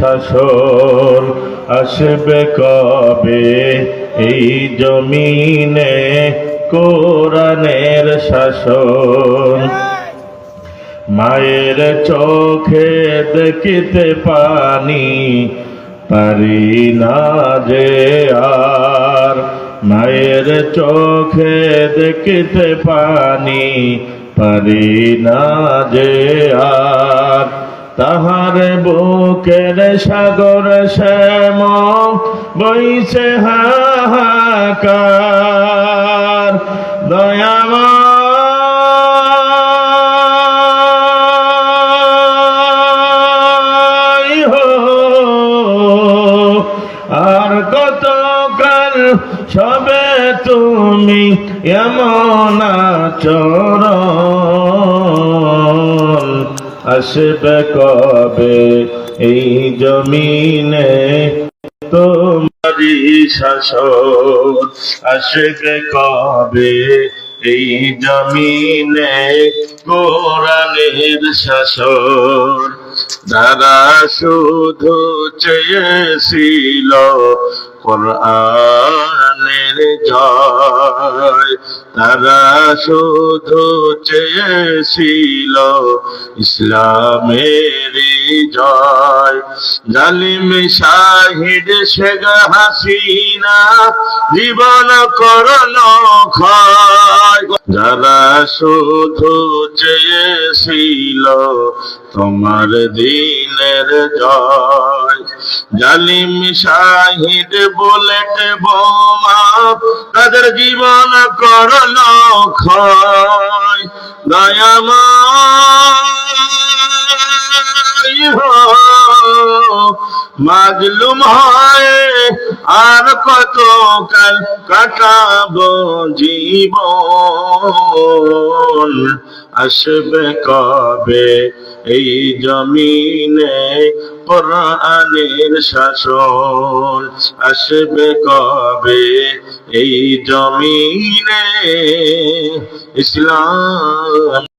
শাসন আসবে কবে? এই জমিনে কোরআনের শাসন। মায়ের চোখে দেখিতে পানি, পারি না যে আর। মায়ের চোখে দেখিতে পানি, পারি না যে আর। তাহার বুকের সাগর শ্যাম বইছে হাহাকার। দয়াময় হো আর সবে তুমি এমন চরণ আসবে কবে? এই জমিনে তোমারি শাসন আসবে কবে? এই জমিনে কোরআনের শাসন। যারা শুধু চেয়েছিল কোরআনের জয়। তারা শুধু চেয়েছিল ইসলামের জয়। জালিম শাহিদ শেখ হাসিনা জীবন করল ক্ষয়। যারা শুধু চেয়েছিল তোমার দিনের জয়। জালিম শাহিদ বুলেট বোমা, তাদের জীবন করল ক্ষয়। মাজলুম হয় আর কত কাল কাটাবো জীবন? আসবে কবে এই জমিনে কোরআনের শাসন আসবে কবে? এই জমিনে ইসলাম